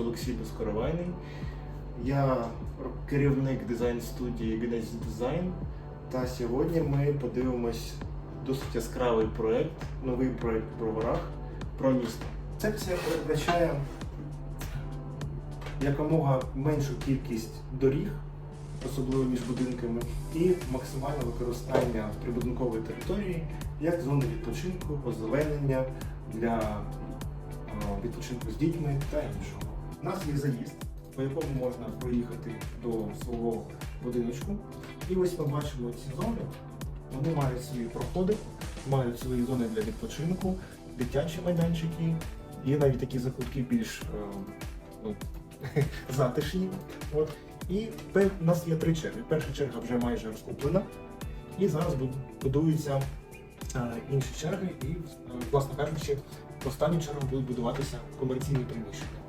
Олексій Безкоровайний. Я керівник дизайн-студії Genesis Design. Та сьогодні ми подивимось досить яскравий проект, новий проект в броварах про місто. Концепція передбачає якомога меншу кількість доріг, особливо між будинками, і максимальне використання прибудинкової території як зони відпочинку, озеленення для е, відпочинку з дітьми та іншого. У нас є заїзд, по якому можна проїхати до свого будиночку. І ось ми бачимо ці зони. Вони мають свої проходи, мають свої зони для відпочинку, дитячі майданчики, є навіть такі закутки більш е, ну, затишні. От. І у нас є три черги. Перша черга вже майже розкуплена, і зараз будуються е, інші черги, і, е, власне кажучи, останні черги будуть будуватися комерційні приміщення.